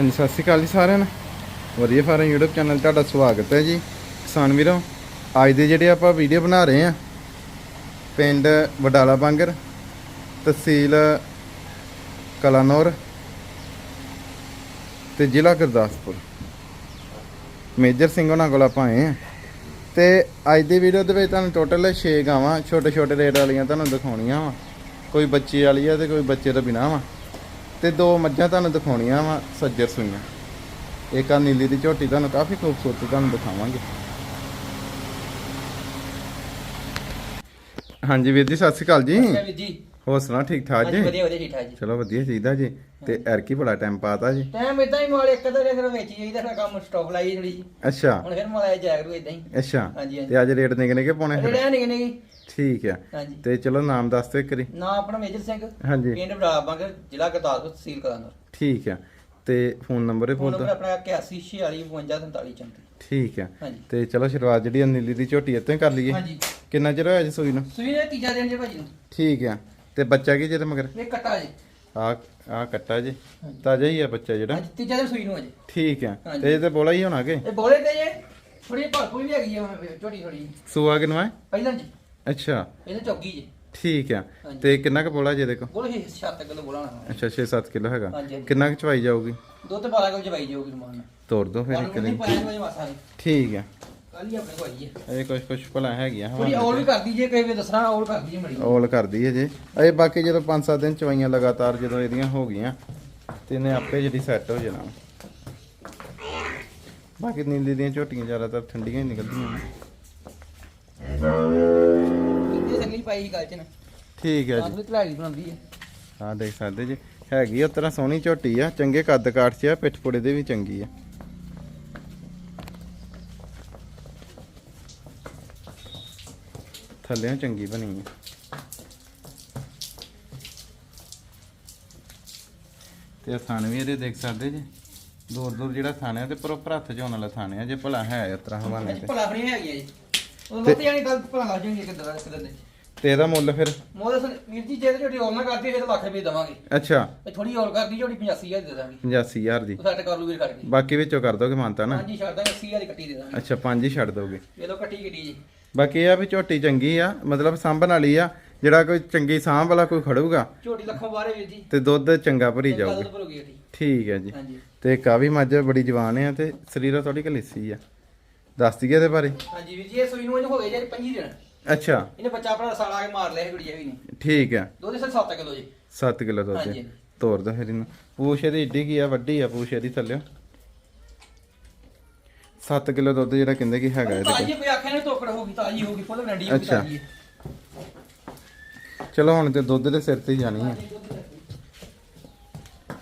ਹਾਂਜੀ ਸਤਿ ਸ਼੍ਰੀ ਅਕਾਲ ਜੀ ਸਾਰਿਆਂ ਨੂੰ। ਵਧੀਆ ਫਾਰਮ YouTube ਚੈਨਲ ਤੁਹਾਡਾ ਸਵਾਗਤ ਹੈ ਜੀ। ਕਿਸਾਨ ਵੀਰੋ, ਅੱਜ ਦੇ ਜਿਹੜੇ ਆਪਾਂ ਵੀਡੀਓ ਬਣਾ ਰਹੇ ਆ ਪਿੰਡ ਵਡਾਲਾ ਬਾਂਗਰ, ਤਹਿਸੀਲ ਕਲਾਨੌਰ ਤੇ ਜ਼ਿਲ੍ਹਾ ਗੁਰਦਾਸਪੁਰ। ਮੇਜਰ ਸਿੰਘ ਉਹਨਾਂ ਕੋਲ ਆਪਾਂ ਆਏ ਆ ਤੇ ਅੱਜ ਦੀ ਵੀਡੀਓ ਦੇ ਵਿੱਚ ਤੁਹਾਨੂੰ ਟੋਟਲ 6 ਗਾਵਾਂ ਛੋਟੇ ਛੋਟੇ ਰੇਟ ਵਾਲੀਆਂ ਤੁਹਾਨੂੰ ਦਿਖਾਉਣੀਆਂ ਵਾ। ਕੋਈ ਬੱਚੇ ਵਾਲੀ ਆ ਤੇ ਕੋਈ ਬੱਚੇ ਤੋਂ ਬਿਨਾ ਵਾ। ਤੇ ਦੋ ਮੱਝਾਂ ਤੁਹਾਨੂੰ ਦਿਖਾਉਣੀਆਂ ਵਾ ਸੱਜਰ ਸੂਈਆਂ। ਇੱਕ ਆ ਨੀਲੀ ਦੀ ਝੋਟੀ ਤੁਹਾਨੂੰ ਕਾਫੀ ਖੂਬਸੂਰਤ ਤੁਹਾਨੂੰ ਦਿਖਾਵਾਂਗੇ। ਹਾਂਜੀ ਵੀਰ ਜੀ ਸਤਿ ਸ਼੍ਰੀ ਅਕਾਲ ਜੀ। ਹੋਰ ਸੁਣਾ ਠੀਕ ਠਾਕ ਜੀ? ਵਧੀਆ ਵਧੀਆ ਠੀਕ ਠਾਕ ਜੀ। ਚਲੋ ਵਧੀਆ ਚਾਹੀਦਾ ਜੀ। ਤੇ ਐਰਕੀ ਬੜਾ ਟਾਈਮ ਪਾਤਾ ਜੀ। ਟਾਈਮ ਇਦਾਂ ਹੀ ਮਾਲ ਇੱਕ ਦੋ ਫਿਰ ਵੇਚ ਜਾਈਦਾ ਫਿਰ ਕੰਮ ਸਟਾਪ ਲਾਈ ਥੋੜੀ ਜੀ ਅੱਛਾ। ਹੁਣ ਫਿਰ ਮਾਲ ਆਇਆ ਜੈਗਰੂ ਇਦਾਂ ਹੀ। ਅੱਛਾ। ਹਾਂਜੀ। ਤੇ ਅੱਜ ਰੇਟ ਨਿਕਨੇ ਕੇ ਪਾਉਣੇ ਫਿਰ? ਰੜਿਆ ਨਹੀਂ ਕਿਨੇ ਠੀਕ ਆ। ਹਾਂਜੀ। ਤੇ ਚਲੋ ਨਾਮ ਦੱਸ ਦਿਓ ਇੱਕ ਵਾਰੀ। ਨਾ ਆਪਣਾ ਮੇਜਰ ਸਿੰਘ। ਹਾਂਜੀ। ਪਿੰਡ ਬਰਾਬੰਗ ਜ਼ਿਲ੍ਹਾ ਗੁਰਦਾਸਪੁਰ ਤਹਿਸੀਲ ਕਲਾਨੌਰ ਠੀਕ ਆ। ਤੇ ਫੋਨ ਨੰਬਰ ਹੀ ਫੋਨ ਨੰਬਰ ਆਪਣਾ 81464534 ਠੀਕ ਆ। ਹਾਂਜੀ। ਤੇ ਚਲੋ ਸ਼ੁਰੂਆਤ ਜਿਹੜੀ ਆ ਨੀਲੀ ਦੀ ਝੋਟੀ ਇੱਥੇ ਕਰ ਲਈਏ। ਹਾਂਜੀ। ਕਿੰਨਾ ਚਿਰ ਹੋਇਆ ਜੀ ਸੂਈ ਨੂੰ? ਸੂਈ ਨੇ ਤੀਜਾ ਦਿਨ ਜੇ ਭਾਜੀ ਨੂੰ। ਠੀਕ ਆ। ਤੇ ਬੱਚਾ ਕੀ ਜਿਹਦੇ ਮਗਰ? ਇਹ ਕੱਟਾ ਜੀ। ਆ ਆ ਕੱਟਾ ਜੀ। ਤਾਜ਼ਾ ਹੀ ਆ ਬੱਚਾ ਜਿਹੜਾ। ਹਾਂਜੀ ਤੀਜਾ ਦਿਨ ਸੂਈ ਨੂੰ ਅਜੇ ਠੀਕ ਆ। ਹਾਂਜੀ। ਤੇ ਇਹ ਤੇ ਬੋਲਾ ਹੀ ਹੋਣਾ ਕਿ? ਇਹ ਬੋਲੇ ਤੇ ਜੇ। ਥੋੜੀ ਭਰਪੂਰ ਵੀ ਹੈਗੀ ਆ ਛੋਟੀ ਥੋੜੀ ਸੂਆ ਕਿਨਵਾ ਪਹਿਲਾਂ ਜੀ। ਅੱਛਾ। ਇਹਨੇ ਚੌਗੀ ਜੀ। ਠੀਕ ਆ। ਹਾਂਜੀ। ਤੇ ਕਿੰਨਾ ਕੁ ਬੋਲਾ ਜਿਹਦੇ ਕੋ ਬੋਲੇ ਇਹ 7 ਕਿਲੋ ਬੋਲਾਣਾ ਅੱਛਾ 6-7 ਕਿਲੋ ਹੈਗਾ। ਹਾਂਜੀ, ਹਾਂਜੀ। ਕਿੰਨਾ ਕੁ ਚਵਾਈ ਜਾਊਗੀ? ਦੋ ਤੇ 12 ਕਿਲੋ ਜਵਾਈ ਜਾਊਗੀ ਰਮਾਨ ਤੋੜ ਦੋ ਫਿਰ ਇੱਕ ਨਹੀਂ ਦਿਨ। ਪਾਇਆ ਕੋਈ ਮਾਸਾ ਨਹੀਂ ਠੀਕ ਆ। ਕੱਲ ਹੀ ਆਪਣੇ ਕੋਲ ਆਈ ਹੈ। ਇਹ ਕੁਝ ਕੁਝ ਭਲਾ ਹੈਗੀਆਂ ਥੋੜੀ ਔਰ ਵੀ ਕਰਦੀ ਜੇ ਕਹੇ ਵੀ ਦੱਸਣਾ ਔਰ ਕਰਦੀ ਜੇ ਮੜੀ। ਔਲ ਕਰਦੀ ਹੈ ਜੇ। ਇਹ ਬਾਕੀ ਜਦੋਂ 5-7 ਦਿਨ ਚਵਾਈਆਂ ਲਗਾਤਾਰ ਜਦੋਂ ਇਹਦੀਆਂ ਹੋ ਗਈਆਂ ਤੇ ਇਹਨੇ ਆਪੇ ਜਿਹੜੀ ਸੈੱਟ ਹੋ ਜਾਣਾ। ਬਾਕੀ ਨੀਲੀ ਦੀਆਂ ਝੋਟੀਆਂ ਜ਼ਿਆਦਾਤਰ ਠੰਡੀਆਂ ਹੀ ਨਿਕਲਦੀਆਂ ਨੇ। ਪਾਈ ਗੱਲ ਚ ਨਾ। ਠੀਕ ਹੈ ਜੀ। ਵੀ ਧਲਾੜੀ ਬਣਾਉਂਦੀ ਹੈ ਆਹ ਦੇਖ ਸਕਦੇ ਜੀ। ਹੈਗੀ ਆ ਤਰ੍ਹਾਂ ਸੋਹਣੀ ਝੋਟੀ ਆ ਚੰਗੇ ਕੱਦ ਕਾਠ 'ਚ ਆ ਪਿੱਠ ਪੁੜੇ ਦੇ ਵੀ ਚੰਗੀ ਆ। ਥੱਲੇੋਂ ਚੰਗੀ ਬਣੀ ਆ। ਤੇ ਥਣ ਵੀ ਇਹਦੇ ਦੇਖ ਸਕਦੇ ਜੀ। ਦੂਰ ਦੂਰ ਜਿਹੜਾ ਥਣ ਹੈ ਤੇ ਪ੍ਰੋਪਰ ਹੱਥ 'ਚ ਹੋਣ ਵਾਲਾ ਥਣ ਹੈ ਜੇ ਭਲਾ ਹੈ ਇਸ ਤਰ੍ਹਾਂ ਹਵਾਨੇ ਤੇ। ਭਲਾ ਫਣੀ ਹੈਗੀ ਹੈ ਜੀ। ਉਹ ਮਤ ਜਾਨੀ ਗੱਲ ਭਲਾ ਲੱਗ ਜਾਣਗੇ ਕਿੱਦਾਂ ਕਿੱਦਾਂ ਦੇ ਤੇ ਇਹਦਾ ਮੁੱਲ ਫਿਰ? ਮੋਦੇ ਸਨ ਵੀਰ ਜੀ ਜੇ ਤੇ ਝੋਟੀ ਔਰ ਨਾ ਕਰਦੀ ਫਿਰ ਲੱਖ ਰੁਪਏ ਦਵਾਂਗੇ। ਅੱਛਾ। ਤੇ ਥੋੜੀ ਔਰ ਕਰਦੀ ਝੋਟੀ 85000 ਦੇ ਦਾਂਗੇ। 85000 ਦੀ। ਸੈੱਟ ਕਰ ਲੂ ਵੀਰ ਕਰਕੇ। ਬਾਕੀ ਵਿੱਚੋਂ ਕਰ ਦੋਗੇ ਮਾਨਤਾ ਨਾ? ਹਾਂਜੀ ਛੱਡ ਦਾਂਗੇ 80000 ਦੀ ਕੱਟੀ ਦੇ ਦਾਂਗੇ। ਅੱਛਾ ਪੰਜ ਹੀ ਛੱਡ ਦੋਗੇ। ਇਹ ਲੋ ਕੱਟੀ ਕਿੱਡੀ ਜੀ। ਬਾਕੀ ਇਹ ਆ ਵੀ ਝੋਟੀ ਚੰਗੀ ਆ ਮਤਲਬ ਸਾਂਭਣ ਵਾਲੀ ਆ ਜਿਹੜਾ ਕੋਈ ਚੰਗੀ ਸਾਂਭ ਵਾਲਾ ਕੋਈ ਖੜੂਗਾ ਝੋਟੀ ਲੱਖੋਂ ਬਾਹਰੇ ਵੀਰ ਜੀ। ਤੇ ਦੁੱਧ ਚੰਗਾ ਭਰੀ ਜਾਊਗਾ। ਠੀਕ ਹੈ ਜੀ। ਤੇ ਕਾਵੀ ਮੱਝ ਬੜੀ ਜਵਾਨ ਆ ਤੇ ਸਰੀਰਾ ਥੋੜੀ ਕਲਿੱਸੀ ਆ। ਦੱਸ ਦਈਏ ਇਹਦੇ ਬਾਰੇ। ਹਾਂਜੀ ਵੀਰ ਜੀ ਇਹ ਸੂਈ ਨੂੰ ਇਹਨੂੰ ਹੋ ਗਏ ਜੀ 25 ਦਿਨ। ਅੱਛਾ। ਇਹਨੇ ਬੱਚਾ ਆਪਣਾ ਸਾਲ ਆ ਕੇ ਮਾਰ ਲਿਆ ਇਹ ਗੁੜੀਆ ਵੀ ਨਹੀਂ ਠੀਕ ਆ ਦੁੱਧ ਸਿਰ 7 ਕਿਲੋ ਜੀ। 7 ਕਿਲੋ ਦੁੱਧ ਹਾਂਜੀ। ਤੋਰ ਦੋ ਫਿਰ ਇਹਨੂੰ। ਪੂਛ ਇਹਦੀ ਏਡੀ ਕੀ ਆ ਵੱਡੀ ਆ ਪੂਛ ਇਹਦੀ ਥੱਲੇ। 7 ਕਿਲੋ ਦੁੱਧ ਜਿਹੜਾ ਕਹਿੰਦੇ ਕਿ ਹੈਗਾ ਇਹਦੇ ਤਾਜੀ ਕੋਲ ਕੋਈ ਆਖਿਆ ਨਹੀਂ ਤੋਕੜ ਹੋਗੀ ਤਾਜੀ ਹੋਗੀ ਫੁੱਲ ਗਰੰਟੀ ਹੋਗੀ ਅੱਛਾ। ਤਾਜੀ ਚਲੋ ਹੁਣ ਤੇ ਦੁੱਧ ਦੇ ਸਿਰ ਤੇ ਹੀ ਜਾਣੀ ਆ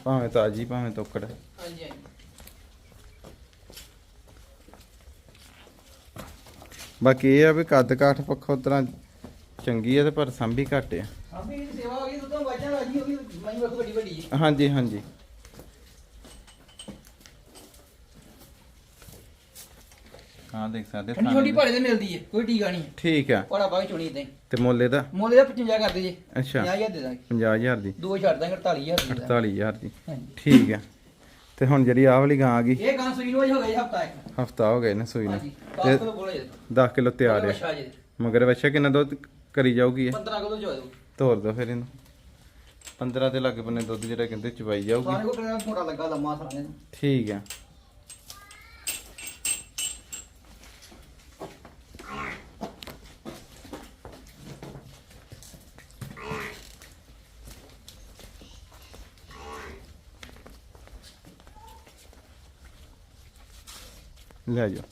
ਭਾਵੇਂ ਤਾਜੀ ਭਾਵੇਂ ਤੋਕੜ ਹਾਂਜੀ ਹਾਂਜੀ। ਬਾਕੀ ਇਹ ਆ ਵੀ ਕੱਦ ਕਾਠ ਪੱਖੋਂ ਤਰ੍ਹਾਂ ਚੰਗੀ ਆ ਤੇ ਪਰ ਸੰਭੀ ਘੱਟ ਆ। ਹਾਂ ਵੀ ਇਹਦੀ ਸੇਵਾ ਹੋ ਗਈ ਦੁੱਧੋਂ ਵਾਜਾਂ ਰਾਜੀ ਹੋ ਗਈ ਮੈਂ ਵੇਖੋ ਵੱਡੀ ਵੱਡੀ ਜੀ ਹਾਂਜੀ ਹਾਂਜੀ। ਹਾਂ ਦੇਖ ਸਕਦੇ ਠੰਡੀ ਛੋਟੀ ਭਾੜੇ ਤੇ ਮਿਲਦੀ ਹੈ ਕੋਈ ਟੀਕਾ ਨਹੀਂ ਠੀਕ ਆ। ਭਾੜਾ ਬਾਈ ਚੁਣੀ ਇਦਾਂ ਤੇ ਮੁੱਲ ਇਹਦਾ ਮੁੱਲ ਇਹਦਾ 55 ਕਰਦੇ ਜੀ। ਅੱਛਾ। 50000 ਦੇ ਦਾਂਗੇ। 50000 ਦੀ। ਦੋ ਛੱਡ ਦਾਂਗੇ 48000 ਦੇ। ਦਾਂਗੇ 48000 ਦੀ। ਹਾਂਜੀ। ਠੀਕ ਆ। ਤੇ ਹੁਣ ਜਿਹੜੀ ਆਹ ਵਾਲੀ ਗਾਂ ਆ ਗਈ। ਇਹ ਗਾਂ ਸੂਈ ਨੂੰ ਹੋ ਗਿਆ ਹਫਤਾ ਇੱਕ। ਹਫਤਾ ਹੋ ਗਿਆ ਇਹਨੇ ਸੂਈ ਨੂੰ। ਹਾਂਜੀ ਤੇ 10 ਕਿਲੋ ਬੋਲਾ ਜੀ 10 ਕਿਲੋ ਤਿਆਰ ਅੱਛਾ ਜੀ ਮਗਰ ਬੱਚਾ ਕਿੰਨਾ ਦੁੱਧ ਕਰੀ ਜਾਊਗੀ ਇਹ? 15 ਕਿਲੋ ਜੋ ਦੋ ਤੋਰ ਦੋ ਫਿਰ ਇਹਨੂੰ। 15 ਦੇ ਲੱਗੇ ਬੰਨੇ ਦੁੱਧ ਜਿਹੜਾ ਕਹਿੰਦੇ ਚਵਾਈ ਜਾਊਗੀ। ਸਾਰੇ ਕੋ ਕਿਹੜਾ ਮੋਟਾ ਲੱਗਾ ਲੰਮਾ ਸਾਨੇ ਨੂੰ। ਠੀਕ ਆ ਲੈ ਜਾਓ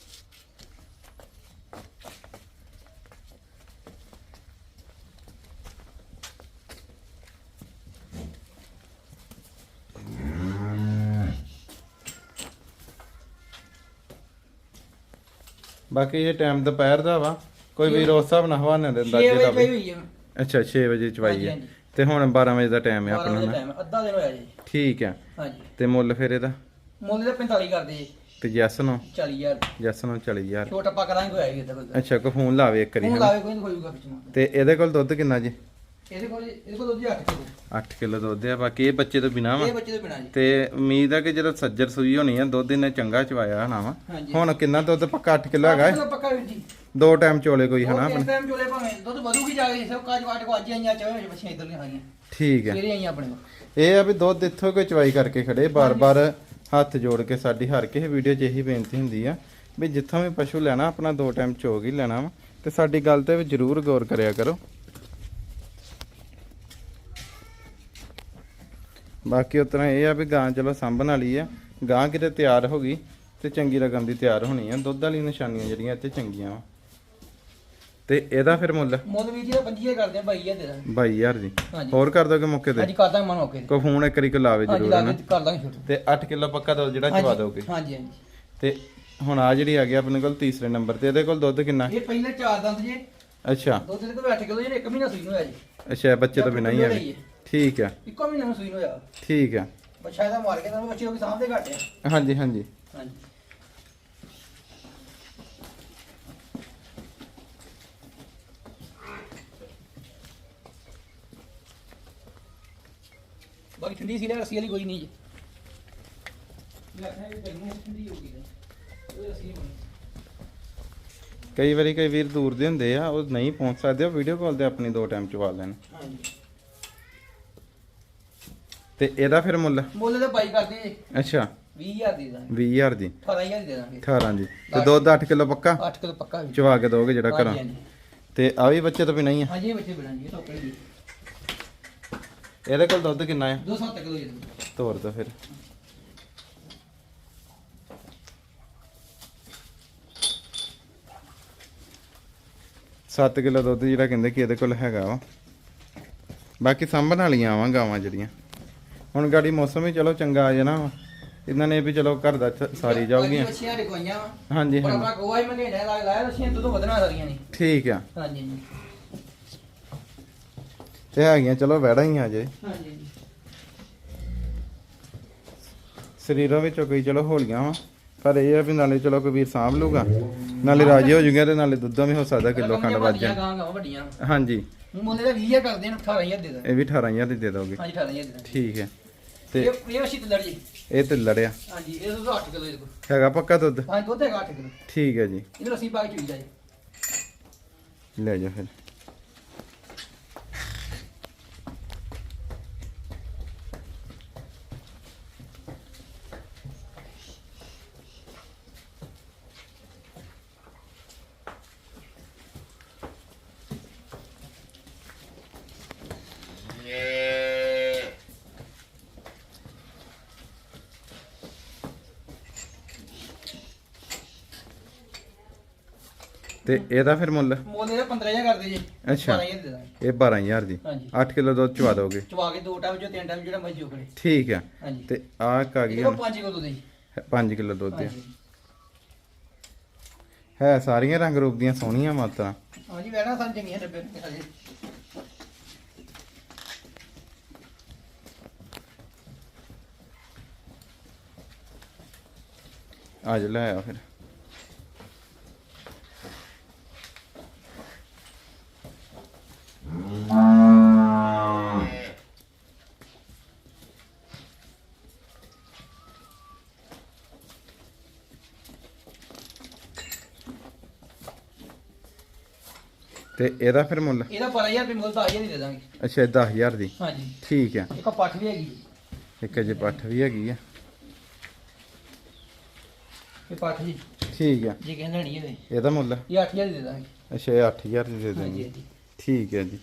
ਬਾਕੀ ਇਹ ਟਾਈਮ ਦੁਪਹਿਰ ਦਾ ਵਾ। ਕੋਈ ਵੀ ਰੋਜ਼ ਸਾਹਿਬ ਨਾਲ ਹਵਾਨੇ ਦੇ 6 ਅੰਦਾਜ਼ੇ ਵਜੇ ਦਾ ਵੀ ਅੱਛਾ 6 ਵਜੇ ਚਵਾਈ ਹੈ। ਤੇ ਹੁਣ 12 ਵਜੇ ਦਾ ਟਾਈਮ ਹੈ 12 ਆਪਣਾ ਵਜੇ ਨਾ। ਟਾਈਮ ਅੱਧਾ ਦਿਨ ਹੋਇਆ ਜੀ। ਠੀਕ ਹੈ ਹਾਂਜੀ। ਤੇ ਮੁੱਲ ਫਿਰ ਇਹਦਾ? ਮੁੱਲ ਦਾ 45 ਕਰਦੇ ਜੀ। ਤੇ ਜੈਸ ਨੂੰ 40000 ਜੈਸ ਨੂੰ 40000 ਛੋਟਾ ਪਾ ਕਰਾਂਗੇ ਕੋਈ ਆਏਗਾ ਤਾਂ ਅੱਛਾ ਕੋ ਫੋਨ ਲਾਵੇ ਇੱਕ ਹੁਣ ਹਨਾ। ਲਾਵੇ ਕੋਈ ਨਹੀਂ ਕੋਈ ਨੂੰ ਤੇ ਇਹਦੇ ਕੋਲ ਦੁੱਧ ਕਿੰਨਾ ਜੀ? ਇਹਦੇ ਕੋਲ ਇਹਦੇ ਕੋਲ ਦੁੱਧ 8 ਕਿਲੋ। 8 ਕਿਲੋ ਦੁੱਧ ਆ ਬਾਕੀ ਇਹ ਬੱਚੇ ਤੋਂ ਬਿਨਾ ਵਾ। ਇਹ ਬੱਚੇ ਤੋਂ ਬਿਨਾ ਜੀ। ਤੇ ਉਮੀਦ ਆ ਕਿ ਜਦੋਂ ਸੱਜਰ ਸੂਈ ਹੋਣੀ ਆ ਦੁੱਧ ਇਹਨੇ ਚੰਗਾ ਚਵਾਇਆ ਹਨਾ ਵਾ। ਹੁਣ ਕਿੰਨਾ ਦੁੱਧ ਪੱਕਾ 8 ਕਿਲੋ ਹੈਗਾ ਪੱਕਾ ਵੀਰ ਜੀ। ਦੋ ਟਾਈਮ ਚੋਲੇ ਕੋਈ ਹਨਾ ਆਪਣੇ? ਟਾਈਮ ਚੋਲੇ ਭਾਵੇਂ ਦੁੱਧ ਵਧੂਗੀ ਜਾ ਕੇ ਸਭ ਕਾਜ ਕਾਟ ਕੋ ਅੱਜ ਆਈਆਂ ਚਾਹੇ ਬੱਚੀਆਂ ਇਧਰ ਨਹੀਂ ਆਈਆਂ ਠੀਕ ਹੈ। ਸਵੇਰੇ ਆਈਆਂ ਆਪਣੇ ਕੋਲ। ਇਹ ਆ ਵੀ ਦੁੱਧ ਇੱਥੋਂ ਕੋਈ ਚਵਾਈ ਕਰਕੇ ਖੜੇ ਬਾਰ-ਬਾਰ ਹੱਥ ਜੋੜ ਕੇ ਸਾਡੀ ਹਰ ਕਿਸੇ ਵੀਡੀਓ 'ਚ ਇਹੀ ਬੇਨਤੀ ਹੁੰਦੀ ਆ ਵੀ ਜਿੱਥੋਂ ਵੀ ਪਸ਼ੂ ਲੈਣਾ, ਆਪਣਾ ਦੋ ਟਾਈਮ ਚੋਗ ਹੀ ਲੈਣਾ ਵਾ ਤੇ ਸਾਡੀ ਗੱਲ ਤੇ ਵੀ ਜ਼ਰੂਰ ਗੌਰ ਕਰਿਆ ਕਰੋ। ਬਾਕੀ ਉਤਨਾ ਇਹ ਆ ਵੀ ਗਾਂ ਚਲੋ ਸਾਂਭਣ ਵਾਲੀ ਆ, ਗਾਂ ਕਿਤੇ ਤਿਆਰ ਹੋ ਗਈ ਤੇ ਚੰਗੀ ਰਕਮ ਦੀ ਤਿਆਰ ਹੋਣੀ ਆ, ਦੁੱਧ ਵਾਲੀ ਨਿਸ਼ਾਨੀਆਂ ਜਿਹੜੀਆਂ ਇੱਥੇ ਚੰਗੀਆਂ ਵਾ। ਤੇ ਇਹਦਾ ਫਿਰ ਮੁੱਲ? ਮੁੱਲ ਵੀਰ ਜੀ ਦਾ 50 ਕਰਦੇ ਆ ਬਾਈ ਆ ਦੇ ਦਾਂਗੇ। 22000 ਦੀ। ਹਾਂਜੀ। ਹੋਰ ਕਰ ਦੋਗੇ ਮੌਕੇ ਤੇ? ਹਾਂਜੀ ਕਰ ਦਾਂਗੇ ਮਨ ਓਕੇ ਕੋ ਫੋਨ ਇੱਕ ਕੋ ਲਾਵੇ ਹਾਂਜੀ ਜ਼ਰੂਰ ਲਾ ਕੇ ਕਰ ਦਾਂਗੇ ਛੋਟੂ ਤੇ 8 ਕਿਲੋ ਪੱਕਾ ਦੁੱਧ ਜਿਹੜਾ ਚਵਾ ਦੋਗੇ? ਹਾਂਜੀ ਹਾਂਜੀ। ਤੇ ਹੁਣ ਆ ਜਿਹੜੀ ਆ ਗਈ ਆਪਣੇ ਕੋਲ ਤੀਸਰੇ ਨੰਬਰ ਤੇ ਇਹਦੇ ਕੋਲ ਦੁੱਧ ਕਿੰਨਾ? ਇਹ ਪਹਿਲੇ ਚਾਰ ਦੰਦ ਜੇ। ਅੱਛਾ। ਦੁੱਧ ਦੇ ਕੋਲ 8 ਕਿਲੋ ਜੇ ਇੱਕ ਮਹੀਨਾ ਸੂਈ ਨੂੰ ਹੋਇਆ ਜੀ। ਅੱਛਾ ਬੱਚੇ ਤੋਂ ਬਿਨਾਂ ਹੀ ਆ ਹੈ। ਠੀਕ ਆ। ਇੱਕੋ ਮਹੀਨਾ ਨੂੰ ਸੂਈ ਨੂੰ ਹੋਇਆ। ਠੀਕ ਆ। ਬੱਚਾ ਇਹਦਾ ਮਾਰ ਕੇ ਤਾਂ ਬੱਚੇ ਵੀ ਸਾਹਮਣੇ ਘੱਟ ਆ। ਹਾਂਜੀ ਹਾਂਜੀ। ਹਾਂਜੀ। ਬਾਕੀ ਠੰਡੀ ਸੀ ਲੈ ਰੱਸੀ ਵਾਲੀ ਕੋਈ ਨਹੀਂ ਜੀ। ਮੈਂ ਕਿਹਾ ਇਹ ਗਰਮੀ ਠੰਡੀ ਹੋ ਗਈ ਉਹ ਰੱਸੀ ਹੋਣੀ ਕਈ ਵਾਰੀ ਕਈ ਵੀਰ ਦੂਰ ਦੇ ਹੁੰਦੇ ਆ ਉਹ ਨਹੀਂ ਪਹੁੰਚ ਸਕਦੇ ਉਹ ਵੀਡੀਓ ਕਾਲ ਤੇ ਆਪਣੀ ਦੋ ਟਾਈਮ ਚਵਾ ਲੈਣ। ਹਾਂਜੀ। ਤੇ ਇਹਦਾ ਫਿਰ ਮੁੱਲ? ਮੁੱਲ ਤੇ ਬਾਈ ਕਰਦੇ ਜੀ ਅੱਛਾ। 20000 ਦੇ ਦਾਂਗੇ। 20000 ਦੀ। 18000 ਦੇ ਦਾਂਗੇ। 18 ਦੀ। ਤੇ ਦੁੱਧ 8 ਕਿਲੋ ਪੱਕਾ? 8 ਕਿਲੋ ਪੱਕਾ ਵੀ। ਚਵਾ ਕੇ ਦੋਗੇ ਜਿਹੜਾ ਘਰੋਂ। ਤੇ ਆ ਵੀ ਬੱਚੇ ਤੋਂ ਬਿਨਾਂ ਹੀ ਆ? ਹਾਂਜੀ ਬੱਚੇ ਬਣਾਂਗੇ ਟੋਕਰੀ ਦੀ ਇਹਦੇ ਕੋਲ ਦੁੱਧ ਕਿੰਨਾ ਆ? 207 ਕਿਲੋ ਜੀ। ਤੋਰ ਦੋ ਫਿਰ। ਸੱਤ ਕਿਲੋ ਦੁੱਧ ਜਿਹੜਾ ਕਹਿੰਦੇ ਕਿ ਇਹਦੇ ਕੋਲ ਹੈਗਾ ਵਾ। ਬਾਕੀ ਸਾਂਭਣ ਵਾਲੀਆਂ ਆਵਾਂ ਗਾਵਾਂ ਜਿਹੜੀਆਂ। ਹੁਣ ਗਾੜੀ ਮੌਸਮ ਵੀ ਚਲੋ ਚੰਗਾ ਆ ਜਾਣਾ ਵਾ। ਇਹਨਾਂ ਨੇ ਵੀ ਚਲੋ ਘਰ ਦਾ ਚ- ਸਾਰੀ ਜਾਊਗੀਆਂ। ਬੱਚੀਆਂ ਰਕਵਾਈਆਂ ਵਾ। ਹਾਂਜੀ ਪਰ ਹਾਂਜੀ। ਆਪਣਾ ਗੋਆ ਹੀ ਮੰਨੇ ਡਾ ਲਾ ਲਾਇਆ ਬੱਚੀਆਂ ਦੁੱਧ ਵਧਣਾ ਸਾਰੀਆਂ ਨੇ। ਠੀਕ ਆ। ਹਾਂਜੀ। ਤੇ ਹੈਗੀਆਂ ਚਲੋ ਵੈੜਾ ਹੀ ਆ ਜੇ। ਹਾਂਜੀ ਸਰੀਰਾਂ ਵਿੱਚੋਂ ਕੋਈ ਚਲੋ ਹੋਲੀਆਂ ਵਾ ਪਰ ਇਹ ਆ ਵੀ ਨਾਲੇ ਚਲੋ ਕੋਈ ਵੀਰ ਸਾਂਭ ਲੂਗਾ। ਨਾਲੇ ਰਾਜੀ ਹੋ ਜੂਗਾ ਤੇ ਨਾਲੇ ਦੁੱਧਾਂ ਵੀ ਹੋ ਸਕਦਾ ਕਿਲੋ ਖੰਡ ਵੱਜ ਜਾਣ। ਗਾਂ ਗਾਂ ਵੱਡੀਆਂ। ਹਾਂਜੀ। ਮੁੱਲੇ ਦਾ 20000 ਕਰਦੇ ਨੇ 18000 ਦੇ ਦਾਂਗੇ ਇਹ ਵੀ 18000 ਦੀ ਦੇ ਦੋਗੇ। ਹਾਂਜੀ 18000 ਦੇ ਦਾਂਗੇ ਠੀਕ ਹੈ। ਤੇ ਇਹ ਇਹ ਵਸ਼ੀ ਤੇ ਲੜ ਜੀ। ਇਹ ਤੇ ਲੜਿਆ ਹਾਂਜੀ ਇਹ ਦੁੱਧ 8 ਕਿਲੋ ਇਹਦੇ ਕੋਲ। ਹੈਗਾ ਪੱਕਾ ਦੁੱਧ? ਹਾਂਜੀ ਦੁੱਧ ਹੈਗਾ 8 ਕਿਲੋ। ਠੀਕ ਹੈ ਜੀ। ਇਹਨੂੰ ਅਸੀਂ ਪਾ ਕੇ ਚੁਈ ਜਾ ਜੀ ਲੈ ਜਾ ਫਿਰ। ਤੇ ਇਹਦਾ ਫਿਰ ਮੁੱਲ? ਮੁੱਲ ਇਹਦਾ 15000 ਕਰਦੇ ਜੀ। ਅੱਛਾ। 12000 ਦੇ ਦਾਂਗੇ। ਇਹ 12000 ਦੀ। ਹਾਂਜੀ। 8 ਕਿਲੋ ਦੁੱਧ ਚਵਾ ਦੋਗੇ? ਚਵਾ ਕੇ ਦੋ ਟਾਈਮ ਚੋਂ ਤਿੰਨ ਟਾਈਮ ਜਿਹੜਾ ਮਰਜ਼ੀ ਉਖੜੇ। ਠੀਕ ਹੈ ਹਾਂਜੀ। ਤੇ ਆਹ ਕਾ ਗਈ ਇਹਦੇ ਕੋਲ 5 ਕਿਲੋ ਦੇ ਜੀ। 5 ਕਿਲੋ ਦੁੱਧ ਆ। ਹਾਂਜੀ। ਹੈ ਸਾਰੀਆਂ ਰੰਗ ਰੂਪ ਦੀਆਂ ਸੋਹਣੀਆਂ ਮਾਤਰਾ। ਹਾਂਜੀ ਵੈਣਾ ਸਾਂ ਚੰਗੀਆਂ ਡੱਬੇ ਤੇ ਖਾਲੀ ਅੱਜ ਲੈ ਆ ਫਿਰ। ਤੇ ਇਹਦਾ ਫਿਰ ਮੁੱਲ? ਇਹਦਾ 12000 ਰੁਪਏ ਮੁੱਲ ਤਾਂ ਆਈਏ ਨਹੀਂ ਦੇ ਦਾਂਗੇ। ਅੱਛਾ ਇਹ 10000 ਦੀ? ਹਾਂਜੀ। ਠੀਕ ਹੈ ਇੱਕ ਪੱਠ ਵੀ ਹੈਗੀ। ਇੱਕ ਅਜੇ ਪੱਠ ਵੀ ਹੈਗੀ ਆ। ਇਹ ਪੱਠ ਜੀ। ਠੀਕ ਹੈ ਜੇ ਕਹਿੰਦੇ ਨਹੀਂ ਇਹਦੇ ਇਹਦਾ ਮੁੱਲ? ਇਹ 8000 ਦੇ ਦਾਂਗੇ। ਅੱਛਾ ਇਹ 8000 ਦੀ ਦੇ ਹਾਂਜੀ ਠੀਕ ਹੈ ਜੀ।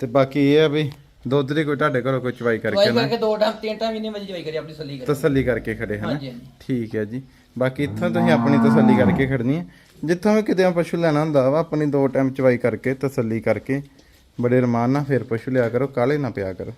ਤੇ ਬਾਕੀ ਇਹ ਆ ਵੀ ਦੁੱਧ ਦੀ ਕੋਈ ਤੁਹਾਡੇ ਘਰੋਂ ਕੋਈ ਚਵਾਈ ਕਰਕੇ ਨਾ? ਕਰਕੇ ਦੋ ਟਾਈਮ ਤਿੰਨ ਟਾਈਮ ਇੰਨੇ ਵਜੇ ਜਵਾਈ ਕਰੀ ਆਪਣੀ ਸੱਲੀ ਕਰੀ। ਤਸੱਲੀ ਕਰਕੇ ਖੜੇ ਹਨਾ? ਹਾਂਜੀ ਹਾਂਜੀ। ਠੀਕ ਹੈ ਜੀ। ਬਾਕੀ ਇੱਥੋਂ ਤੁਸੀਂ ਆਪਣੀ ਤਸੱਲੀ ਕਰਕੇ ਖੜਨੀ ਹੈ ਜਿੱਥੋਂ ਵੀ ਕਿਤੇ ਪਸ਼ੂ ਲੈਣਾ ਹੁੰਦਾ ਵਾ, ਆਪਣੀ ਦੋ ਟਾਈਮ ਚਵਾਈ ਕਰਕੇ, ਤਸੱਲੀ ਕਰਕੇ, ਬੜੇ ਰਮਾਨ ਨਾਲ ਫਿਰ ਪਸ਼ੂ ਲਿਆ ਕਰੋ ਕਾਲੇ ਨਾ ਪਿਆ ਕਰੋ।